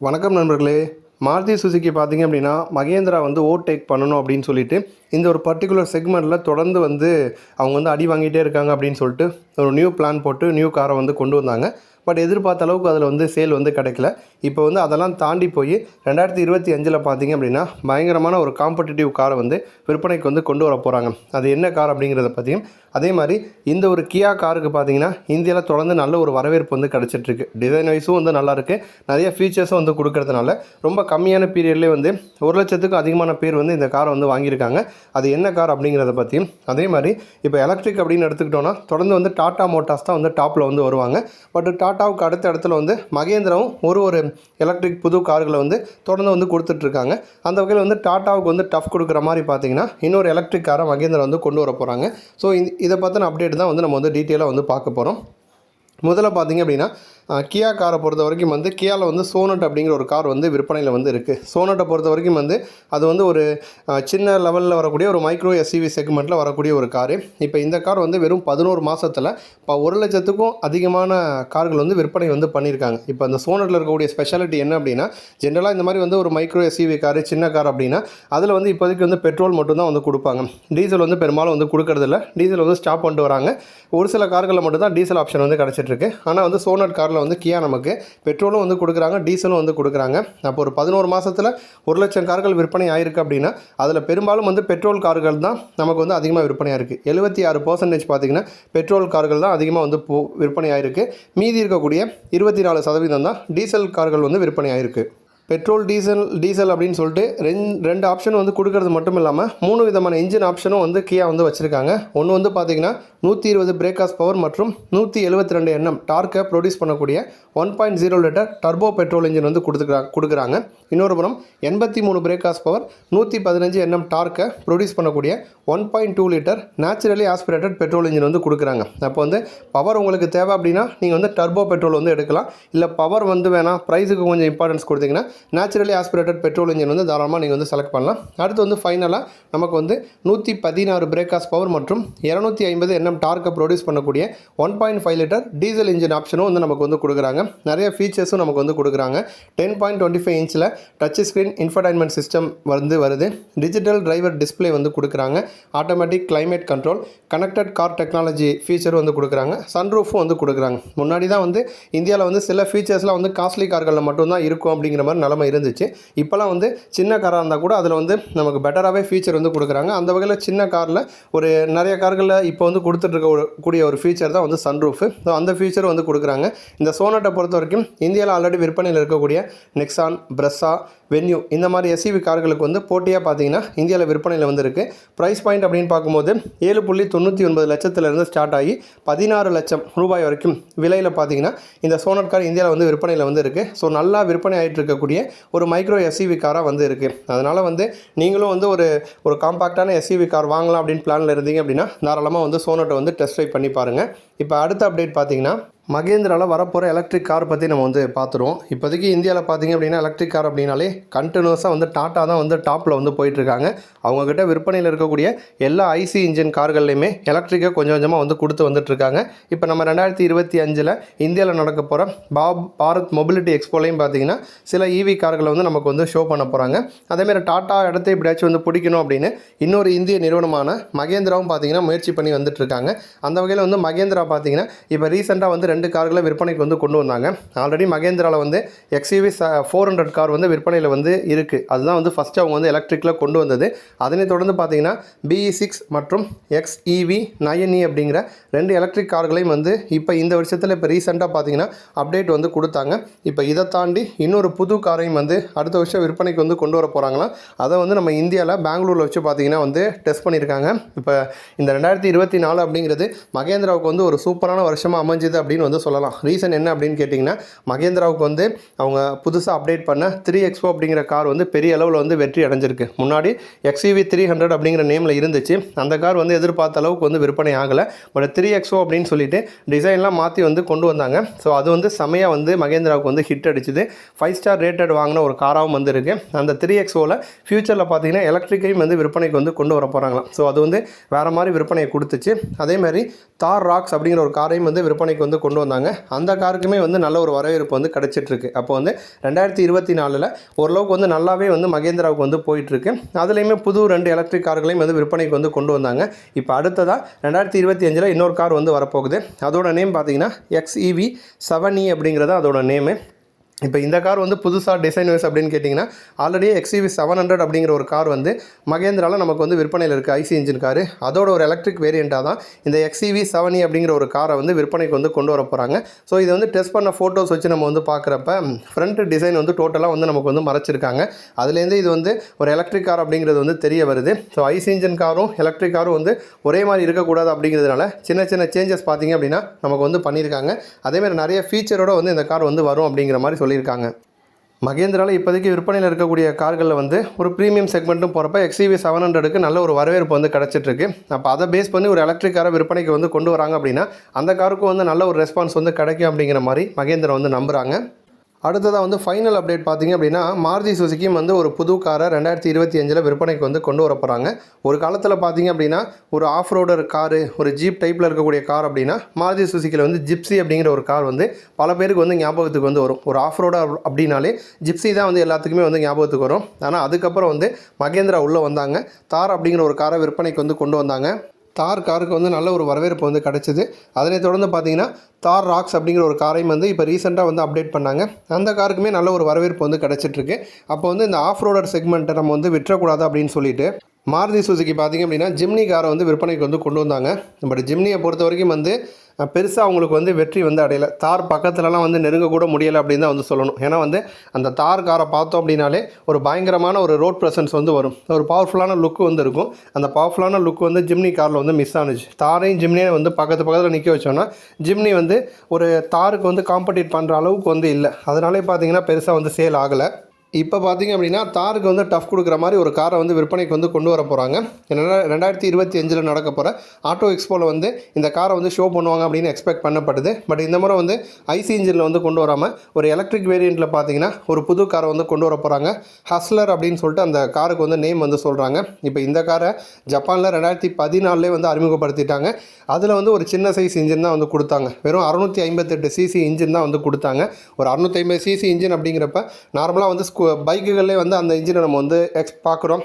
வணக்கம் நண்பர்களே. மாருதி சுசுக்கி பார்த்தீங்க அப்படின்னா மகேந்திரா வந்து ஓவர்டேக் பண்ணணும் அப்படின்னு சொல்லிட்டு இந்த ஒரு பர்டிகுலர் செக்மெண்ட்டில் தொடர்ந்து வந்து அவங்க வந்து அடி வாங்கிட்டே இருக்காங்க அப்படின்னு சொல்லிட்டு ஒரு நியூ பிளான் போட்டு நியூ காரை வந்து கொண்டு வந்தாங்க. பட் எதிர்பார்த்த அளவுக்கு அதில் வந்து சேல் வந்து கிடைக்கல. இப்போ வந்து அதெல்லாம் தாண்டி போய் ரெண்டாயிரத்தி இருபத்தி அஞ்சில் பார்த்தீங்க அப்படின்னா பயங்கரமான ஒரு காம்படிட்டிவ் காரை வந்து விற்பனைக்கு வந்து கொண்டு வர போகிறாங்க அது என்ன கார் அப்படிங்கிறத பற்றியும் அதே மாதிரி இந்த ஒரு கியா காருக்கு பார்த்தீங்கன்னா இந்தியாவில் தொடர்ந்து நல்ல ஒரு வரவேற்பு வந்து கிடச்சிட்ருக்கு. டிசைன் வைஸும் வந்து நல்லாயிருக்கு நிறைய ஃபீச்சர்ஸும் வந்து கொடுக்கறதுனால ரொம்ப கம்மியான பீரியட்லேயே வந்து ஒரு லட்சத்துக்கும் அதிகமான பேர் வந்து இந்த காரை வந்து வாங்கியிருக்காங்க. அது என்ன கார் அப்படிங்கிறத பற்றியும் அதே மாதிரி இப்போ எலக்ட்ரிக் அப்படின்னு எடுத்துக்கிட்டோன்னா தொடர்ந்து வந்து டாட்டா மோட்டார்ஸ் தான் வந்து டாப்பில் வந்து வருவாங்க. பட் டாட்டாவுக்கு அடுத்த இடத்துல வந்து மகேந்திராவும் ஒரு ஒரு எலக்ட்ரிக் புது கார்களை வந்து தொடர்ந்து வந்து கொடுத்துட்ருக்காங்க. அந்த வகையில் வந்து டாட்டாவுக்கு வந்து டஃப் கொடுக்குற மாதிரி பார்த்தீங்கன்னா இன்னொரு எலக்ட்ரிக் காரை மகேந்திரா வந்து கொண்டு வர போகிறாங்க ஸோ இதை பற்றின அப்டேட் தான் வந்து நம்ம வந்து டீட்டெயிலாக வந்து பார்க்க போகிறோம் முதல்ல பார்த்தீங்க அப்படின்னா கியா காரை பொறுத்த வரைக்கும் வந்து கியாவில் வந்து சோனட் அப்படிங்கிற ஒரு கார் வந்து விற்பனையில் வந்து இருக்குது சோனட்டை பொறுத்த வரைக்கும் வந்து அது வந்து ஒரு சின்ன லெவலில் வரக்கூடிய ஒரு மைக்ரோ எஸ்யூவி செக்மெண்ட்டில் வரக்கூடிய ஒரு காரு இப்போ இந்த கார் வந்து வெறும் பதினோரு மாதத்தில் இப்போ ஒரு லட்சத்துக்கும் அதிகமான கார்கள் வந்து விற்பனை வந்து பண்ணியிருக்காங்க இப்போ அந்த சோனட்டில் இருக்கக்கூடிய ஸ்பெஷாலிட்டி என்ன அப்படின்னா ஜென்ரலாக இந்த மாதிரி வந்து ஒரு மைக்ரோ எஸ்யூவி காரு சின்ன கார் அப்படின்னா அதில் வந்து இப்போதைக்கு வந்து பெட்ரோல் மட்டும்தான் வந்து கொடுப்பாங்க. டீசல் வந்து பெரும்பாலும் வந்து கொடுக்கறதில்ல. டீசல் வந்து ஸ்டாப் பண்ணிட்டு வராங்க. ஒரு சில கார்களில் மட்டும் தான் டீசல் ஆப்ஷன் வந்து கிடச்சிட்ருக்கு ஆனால் வந்து சோனட் காரில் வந்து கியா நமக்கு பெட்ரோலும் வந்து கொடுக்குறாங்க டீசலும் வந்து கொடுக்குறாங்க. அப்போ ஒரு பதினோரு மாதத்தில் ஒரு லட்சம் கார்கள் விற்பனை ஆயிருக்கு அப்படின்னா அதில் பெரும்பாலும் வந்து பெட்ரோல் கார்கள் தான் நமக்கு வந்து அதிகமாக விற்பனையாக இருக்குது எழுபத்தி ஆறு பர்சன்டேஜ் பார்த்திங்கன்னா பெட்ரோல் கார்கள் தான் அதிகமாக வந்து போ விற்பனை ஆயிருக்கு. மீதி இருக்கக்கூடிய இருபத்தி நாலு சதவீதம் தான் டீசல் கார்கள் வந்து விற்பனை ஆயிருக்கு. பெட்ரோல் டீசல் டீசல் அப்படின்னு சொல்லிட்டு ரெண்டு ரெண்டு ஆப்ஷன் வந்து கொடுக்கறது மட்டும் இல்லாமல் மூணு விதமான இன்ஜின் ஆப்ஷனும் வந்து கியா வந்து வச்சுருக்காங்க. ஒன்று வந்து பார்த்தீங்கன்னா நூற்றி இருபது பிரேக்காஸ் பவர் மற்றும் நூற்றி எழுபத்தி ரெண்டு எண்ணம் டார்க்கை ப்ரொடியூஸ் பண்ணக்கூடிய one point zero litre turbo petrol engine வந்து கொடுத்துக்கிறாங்க கொடுக்குறாங்க. இன்னொரு புறம் எண்பத்தி மூணு பிரேக்காஸ் பவர் நூற்றி பதினஞ்சு எண்ணம் டார்க்கை ப்ரொடியூஸ் பண்ணக்கூடிய one point two litre naturally aspirated petrol engine வந்து கொடுக்குறாங்க. அப்போ வந்து பவர் உங்களுக்கு தேவை அப்படின்னா நீங்கள் வந்து டர்போ பெட்ரோல் வந்து எடுக்கலாம். இல்லை பவர் வந்து வேணாம் ப்ரைஸுக்கு கொஞ்சம் இம்பார்ட்டன்ஸ் கொடுத்தீங்கன்னா நேச்சுரலி ஆஸ்பிரேட்டட் பெட்ரோல் இன்ஜின் வந்து தாராளமாக நீங்கள் வந்து செலக்ட் பண்ணலாம். அடுத்து வந்து ஃபைனலாக நமக்கு வந்து நூற்றி பதினாறு பிரேக்காஸ் பவர் மற்றும் இரநூத்தி ஐம்பது என்எம் டார்க்கை ப்ரொடியூஸ் பண்ணக்கூடிய one point five litre diesel engine ஆப்ஷனும் வந்து நமக்கு வந்து கொடுக்குறாங்க. நிறைய ஃபீச்சர்ஸும் நமக்கு வந்து கொடுக்குறாங்க. டென் பாயிண்ட் டுவெண்ட்டி ஃபைவ் இன்ச்சில் டச் ஸ்க்ரீன் இன்ஃபர்டைன்மெண்ட் சிஸ்டம் வந்து வருது. டிஜிட்டல் டிரைவர் டிஸ்பிளே வந்து கொடுக்குறாங்க. Automatic climate control connected car technology ஃபீச்சரும் வந்து கொடுக்குறாங்க. சன்ரூஃபும் வந்து கொடுக்குறாங்க. முன்னாடி தான் வந்து இந்தியாவில் வந்து சில ஃபீச்சர்ஸ்லாம் வந்து காஸ்ட்லி கார்களில் மட்டும்தான் இருக்கும் அப்படிங்கிற மாதிரி நிலமை இருந்துச்சு. இப்போலாம் வந்து சின்ன காராக இருந்தால் கூட அதில் வந்து நமக்கு பெட்டராகவே ஃபீச்சர் வந்து கொடுக்குறாங்க. அந்த வகையில் சின்ன காரில் ஒரு நிறைய கார்களில் இப்போ வந்து கொடுத்துட்ருக்க ஒரு கூடிய ஒரு ஃபீச்சர் தான் வந்து சன்ரூஃபு ஸோ அந்த ஃபீச்சர் வந்து கொடுக்குறாங்க. இந்த சோனட்டை பொறுத்த வரைக்கும் இந்தியாவில் ஆல்ரெடி விற்பனையில் இருக்கக்கூடிய நெக்ஸான் பிரஸ்ஸா வென்யூ இந்த மாதிரி எஸ்இவி கார்களுக்கு வந்து போட்டியாக பார்த்தீங்கன்னா இந்தியாவில் விற்பனையில் வந்திருக்கு ப்ரைஸ் பாயிண்ட் அப்படின்னு பார்க்கும்போது ஏழு புள்ளி தொண்ணூற்றி ஒன்பது லட்சத்துலேருந்து ஸ்டார்ட் ஆகி பதினாறு லட்சம் ரூபாய் வரைக்கும் விலையில் பார்த்தீங்கன்னா இந்த சோனட் கார் இந்தியாவில் வந்து விற்பனையில் வந்து இருக்குது ஸோ நல்லா விற்பனை ஆகிட்டு இருக்கக்கூடிய ஒரு மைக்ரோ எஸ்யூவி காராக வந்து இருக்குது அதனால் வந்து நீங்களும் வந்து ஒரு ஒரு காம்பாக்டான எஸ்யூவி கார் வாங்கலாம் அப்படின்னு பிளானில் இருந்தீங்க அப்படின்னா தாராளமாக வந்து சோனட்டை வந்து டெஸ்ட் ட்ரைவ் பண்ணி பாருங்கள் இப்போ அடுத்த அப்டேட் பார்த்தீங்கன்னா மகேந்திராவில் வரப்போகிற எலக்ட்ரிக் கார் பற்றி நம்ம வந்து பார்த்துருவோம் இப்போதைக்கு இந்தியாவில் பார்த்தீங்க அப்படின்னா எலக்ட்ரிக் கார் அப்படின்னாலே கண்டினியூஸாக வந்து டாட்டா தான் வந்து டாப்பில் வந்து போயிட்டுருக்காங்க. அவங்கக்கிட்ட விற்பனையில் இருக்கக்கூடிய எல்லா ஐசி இன்ஜின் கார்கள்லையுமே எலக்ட்ரிக்கை கொஞ்சம் கொஞ்சமாக வந்து கொடுத்து வந்துட்டுருக்காங்க. இப்போ நம்ம ரெண்டாயிரத்தி இருபத்தி அஞ்சில் இந்தியாவில் நடக்க போகிற பாப் பாரத் மொபிலிட்டி எக்ஸ்போலையும் பார்த்தீங்கன்னா சில இவி கார்களை வந்து நமக்கு வந்து ஷோ பண்ண போகிறாங்க அதேமாதிரி டாட்டா இடத்த எப்படியாச்சும் வந்து பிடிக்கணும் அப்படின்னு இன்னொரு இந்திய நிறுவனமான மகேந்திராவும் பார்த்தீங்கன்னா முயற்சி பண்ணி வந்துட்டுருக்காங்க. அந்த வகையில் வந்து மகேந்திரா பார்த்தீங்கன்னா இப்போ ரீசெண்டாக வந்து ரெண்டு கார்களை விற்பனைக்கு வந்து கொண்டு வந்தாங்க. ஆல்ரெடி மகேந்திராவில் வந்து எக்ஸ்யூவி ஃபோர் ஹண்ட்ரட் கார் வந்து விற்பனையில் வந்து இருக்குது அதுதான் வந்து ஃபஸ்ட்டு அவங்க வந்து எலக்ட்ரிக்கில் கொண்டு வந்தது. அதனை தொடர்ந்து பார்த்தீங்கன்னா பிஇ சிக்ஸ் மற்றும் எக்ஸ்இவி நயன்இ e அப்படிங்கிற ரெண்டு எலக்ட்ரிக் கார்களையும் வந்து இப்போ இந்த வருஷத்தில் இப்போ ரீசெண்டாக பார்த்தீங்கன்னா அப்டேட் வந்து கொடுத்தாங்க. இப்போ இதை தாண்டி இன்னொரு புது காரையும் வந்து அடுத்த வருஷம் விற்பனைக்கு வந்து கொண்டு வர போகிறாங்களாம் அதை வந்து நம்ம இந்தியாவில் பெங்களூரில் வச்சு பார்த்தீங்கன்னா வந்து டெஸ்ட் பண்ணியிருக்காங்க இப்போ இந்த ரெண்டாயிரத்தி இருபத்தி நாலு அப்படிங்கிறது மகேந்திராவுக்கு வந்து ஒரு சூப்பரான வருஷமாக அமைஞ்சுது அப்படின்னு வந்து சொல்லலாம். ரீசன் என்ன அப்படின்னு கேட்டிங்கன்னா மகேந்திராவுக்கு வந்து அவங்க புதுசாக அப்டேட் பண்ண த்ரீ எக்ஸ்போ அப்படிங்கிற கார் வந்து பெரிய அளவில் வந்து வெற்றி அடைஞ்சிருக்கு. முன்னாடி எக்ஸ்இவி த்ரீ ஹண்ட்ரட் அப்படிங்கிற நேமில் இருந்துச்சு. அந்த கார் வந்து எதிர்பார்த்த அளவுக்கு வந்து விற்பனை ஆகலை. பட் த்ரீ எக்ஸோ அப்படின்னு சொல்லிட்டு டிசைன்லாம் மாற்றி வந்து கொண்டு வந்தாங்க. ஸோ அது வந்து செமையாக வந்து மகேந்திராவுக்கு வந்து ஹிட் அடிச்சுது. ஃபைவ் ஸ்டார் ரேட்டட் வாங்கின ஒரு காராகவும் வந்து இருக்குது அந்த த்ரீ எக்ஸோவில் ஃப்யூச்சரில் பார்த்தீங்கன்னா எலக்ட்ரிக்கையும் வந்து விற்பனைக்கு வந்து கொண்டு வர போகிறாங்களாம் ஸோ அது வந்து வேறு மாதிரி விற்பனையை கொடுத்துச்சு. அதே மாதிரி தார் ராக்ஸ் அப்படிங்கிற ஒரு காரையும் வந்து விற்பனைக்கு வந்து கொண்டு கொண்டு வந்தாங்க. அந்த காருக்குமே வந்து நல்ல ஒரு வரவேற்பு வந்து கிடச்சிட்ருக்கு. அப்போ வந்து ரெண்டாயிரத்தி இருபத்தி நாலில் ஓரளவுக்கு வந்து நல்லாவே வந்து மகேந்திராவுக்கு வந்து போயிட்டுருக்கு அதுலேயுமே புது ரெண்டு எலக்ட்ரிக் கார்களையும் வந்து விற்பனைக்கு வந்து கொண்டு வந்தாங்க. இப்போ அடுத்ததாக ரெண்டாயிரத்தி இருபத்தி அஞ்சில் இன்னொரு கார் வந்து வரப்போகுது. அதோட நேம் பார்த்தீங்கன்னா எக்ஸ்இவி செவன் இ e அப்படிங்கிறது அதோட நேமு இப்போ இந்த கார் வந்து புதுசாக டிசைன் வைஸ் அப்படின்னு கேட்டிங்கன்னா ஆல்ரெடி எக்ஸிவி செவன் ஹண்ட்ரட் அப்படிங்கிற ஒரு கார் வந்து மகேந்திராவில் நமக்கு வந்து விற்பனையில் இருக்குது ஐசி இன்ஜின் கார். அதோட ஒரு எலக்ட்ரிக் வேரியண்ட்டாக தான் இந்த எக்ஸிவி செவனி e அப்படிங்கிற ஒரு காரை வந்து விற்பனைக்கு வந்து கொண்டு வர போகிறாங்க ஸோ இதை வந்து டெஸ்ட் பண்ண ஃபோட்டோஸ் வச்சு நம்ம வந்து பார்க்குறப்ப ஃப்ரண்ட் டிசைன் வந்து டோட்டலாக வந்து நமக்கு வந்து மறைச்சிருக்காங்க. அதுலேருந்து இது வந்து ஒரு எலக்ட்ரிக் கார் அப்படிங்கிறது வந்து தெரிய வருது. ஸோ ஐசி இன்ஜின் காரும் எலக்ட்ரிக் காரும் வந்து ஒரே மாதிரி இருக்கக்கூடாது அப்படிங்கிறதுனால சின்ன சின்ன சேஞ்சஸ் பார்த்தீங்க அப்படின்னா நமக்கு வந்து பண்ணியிருக்காங்க. அதேமாதிரி நிறைய ஃபீச்சரோடு வந்து இந்த கார் வந்து வரும் அப்படிங்கிற மாதிரி சொல்லியிருக்காங்க. மகேந்திராவில் இப்போதைக்கு விற்பனையில் இருக்கக்கூடிய கார்களில் வந்து ஒரு ப்ரீமியம் செக்மெண்ட்டும் போகிறப்ப எக்ஸிவி செவன் ஹண்ட்ரடுக்கு நல்ல ஒரு வரவேற்பு வந்து கிடச்சிட்ருக்கு. அப்போ அதை பேஸ் பண்ணி ஒரு எலக்ட்ரிக் காரை விற்பனைக்கு வந்து கொண்டு வராங்க அப்படின்னா அந்த காருக்கும் வந்து நல்ல ஒரு ரெஸ்பான்ஸ் வந்து கிடைக்கும் அப்படிங்கிற மாதிரி மகேந்திரா வந்து நம்புகிறாங்க அடுத்ததாக வந்து ஃபைனல் அப்டேட் பார்த்தீங்க அப்படின்னா மாருதி சுசுக்கியும் வந்து ஒரு புது காரை ரெண்டாயிரத்தி இருபத்தி அஞ்சில் விற்பனைக்கு வந்து கொண்டு வர போகிறாங்க ஒரு காலத்தில் பார்த்தீங்க அப்படின்னா ஒரு ஆஃப் ரோடர் காரு ஒரு ஜீப் டைப்பில் இருக்கக்கூடிய கார் அப்படின்னா மாருதி சுசுக்கியில் வந்து ஜிப்ஸி அப்படிங்கிற ஒரு கார் வந்து பல பேருக்கு வந்து ஞாபகத்துக்கு வந்து வரும். ஒரு ஆஃப் ரோடர் அப்படின்னாலே ஜிப்ஸி தான் வந்து எல்லாத்துக்குமே வந்து ஞாபகத்துக்கு வரும். ஆனால் அதுக்கப்புறம் வந்து மகேந்திரா உள்ளே வந்தாங்க. தார் அப்படிங்கிற ஒரு காரை விற்பனைக்கு வந்து கொண்டு வந்தாங்க. தார் காருக்கு வந்து நல்ல ஒரு வரவேற்பு வந்து கிடச்சிது. அதனை தொடர்ந்து பார்த்தீங்கன்னா தார் ராக்ஸ் அப்படிங்கிற ஒரு காரையும் வந்து இப்போ ரீசெண்டாக வந்து அப்டேட் பண்ணாங்க. அந்த காருக்குமே நல்ல ஒரு வரவேற்பு வந்து கிடச்சிட்ருக்கு. அப்போ வந்து இந்த ஆஃப் ரோடர் செக்மெண்ட்டை நம்ம வந்து விட்டுறக்கூடாது அப்படின்னு சொல்லிட்டு மாருதி சுசுக்கு பார்த்தீங்க அப்படின்னா ஜிம்னி காரை வந்து விற்பனைக்கு வந்து கொண்டு வந்தாங்க. பட் ஜிம்னியை பொறுத்த வரைக்கும் வந்து பெருசாக அவங்களுக்கு வந்து வெற்றி வந்து அடையலை. தார் பக்கத்துலலாம் வந்து நெருங்கக்கூட முடியலை அப்படின்னு தான் வந்து சொல்லணும். ஏன்னா வந்து அந்த தார் காரை பார்த்தோம் அப்படின்னாலே ஒரு பயங்கரமான ஒரு ரோட் ப்ரெசன்ஸ் வந்து வரும். ஒரு பவர்ஃபுல்லான லுக்கு வந்து இருக்கும். அந்த பவர்ஃபுல்லான லுக் வந்து ஜிம்னி காரில் வந்து மிஸ் ஆனுச்சு. தாரையும் ஜிம்னியும் வந்து பக்கத்து பக்கத்தில் நிற்க வச்சோன்னா ஜிம்னி வந்து ஒரு தாருக்கு வந்து காம்படிட் பண்ணுற அளவுக்கு வந்து இல்லை. அதனாலே பார்த்தீங்கன்னா பெருசாக வந்து சேல் ஆகலை. இப்போ பார்த்தீங்க அப்படின்னா தாருக்கு வந்து டஃப் கொடுக்குற மாதிரி ஒரு காரை வந்து விற்பனைக்கு வந்து கொண்டு வர போகிறாங்க என்னென்னா ரெண்டாயிரத்தி இருபத்தி அஞ்சில் நடக்க போகிற ஆட்டோ எக்ஸ்போவில் வந்து இந்த காரை வந்து ஷோ பண்ணுவாங்க அப்படின்னு எக்ஸ்பெக்ட் பண்ணப்படுது. பட் இந்த முறை வந்து ஐசி இன்ஜினில் வந்து கொண்டு வராமல் ஒரு எலக்ட்ரிக் வேரியண்ட்டில் பார்த்தீங்கன்னா ஒரு புது காரை வந்து கொண்டு வர போகிறாங்க ஹஸ்லர் அப்படின்னு சொல்லிட்டு அந்த காருக்கு வந்து நேம் வந்து சொல்கிறாங்க இப்போ இந்த காரை ஜப்பானில் ரெண்டாயிரத்தி பதினாலே வந்து அறிமுகப்படுத்திட்டாங்க. அதில் வந்து ஒரு சின்ன சைஸ் இன்ஜின் தான் வந்து கொடுத்தாங்க. வெறும் அறுநூற்றி ஐம்பத்தெட்டு சிசி இன்ஜின் தான் வந்து கொடுத்தாங்க. ஒரு அறுநூற்றி ஐம்பது சிசி இன்ஜின் அப்படிங்கிறப்ப நார்மலாக வந்து பைக்குகள்லேயே வந்து அந்த இன்ஜினை நம்ம வந்து எக்ஸ் பார்க்குறோம்.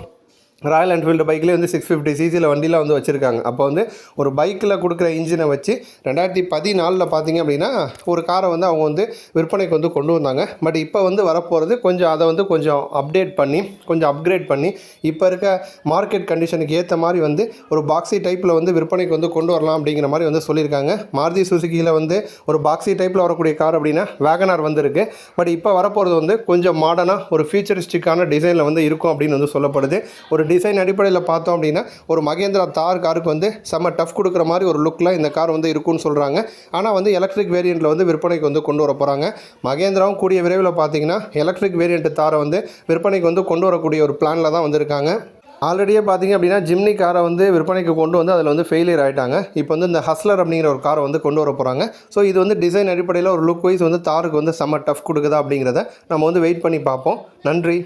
ராயல் என்ஃபீல்டு பைக்லேயே வந்து சிக்ஸ் ஃபிஃப்டி சிசியில் வண்டிலாம் வந்து வச்சுருக்காங்க. அப்போ வந்து ஒரு பைக்கில் கொடுக்குற இன்ஜினை வச்சு ரெண்டாயிரத்தி பதினாலில் பார்த்தீங்க அப்படின்னா ஒரு காரை வந்து அவங்க வந்து விற்பனைக்கு வந்து கொண்டு வந்தாங்க. பட் இப்போ வந்து வரப்போகிறது கொஞ்சம் அதை வந்து கொஞ்சம் அப்டேட் பண்ணி கொஞ்சம் அப்கிரேட் பண்ணி இப்போ இருக்க மார்க்கெட் கண்டிஷனுக்கு ஏற்ற மாதிரி வந்து ஒரு பாக்ஸி டைப்பில் வந்து விற்பனைக்கு வந்து கொண்டு வரலாம் அப்படிங்கிற மாதிரி வந்து சொல்லியிருக்காங்க. மாருதி சுசுக்கியில் வந்து ஒரு பாக்ஸி டைப்பில் வரக்கூடிய கார் அப்படின்னா வேகனார் வந்திருக்கு. பட் இப்போ வரப்போகிறது வந்து கொஞ்சம் மாடர்னாக ஒரு ஃபியூச்சரிஸ்டிக்கான டிசைனில் வந்து இருக்கும் அப்படின்னு வந்து சொல்லப்படுது. ஒரு டிசைன் அடிப்படையில் பார்த்தோம் அப்படின்னா ஒரு மகேந்திரா தார் காருக்கு வந்து செம்ம டஃப் கொடுக்குற மாதிரி ஒரு லுக்கில் இந்த கார் வந்து இருக்கும்னு சொல்கிறாங்க ஆனால் வந்து எலக்ட்ரிக் வேரியண்ட்டில் வந்து விற்பனைக்கு வந்து கொண்டு வர போகிறாங்க மகேந்திராவும் கூடிய விரைவில் பார்த்தீங்கன்னா எலக்ட்ரிக் வேரியண்ட் தாரை வந்து விற்பனைக்கு வந்து கொண்டு வரக்கூடிய ஒரு பிளானில் தான் வந்திருக்காங்க. ஆல்ரெடியே பார்த்தீங்க அப்படின்னா ஜிம்னி காரை வந்து விற்பனைக்கு கொண்டு வந்து அதில் வந்து ஃபெயிலியர் ஆகிட்டாங்க இப்போ வந்து இந்த ஹஸ்லர் அப்படிங்கிற ஒரு காரை வந்து கொண்டு வர போகிறாங்க ஸோ இது வந்து டிசைன் அடிப்படையில் ஒரு லுக் வைஸ் வந்து தாருக்கு வந்து செம்ம டஃப் கொடுக்குதா அப்படிங்கிறத நம்ம வந்து வெயிட் பண்ணி பார்ப்போம். நன்றி.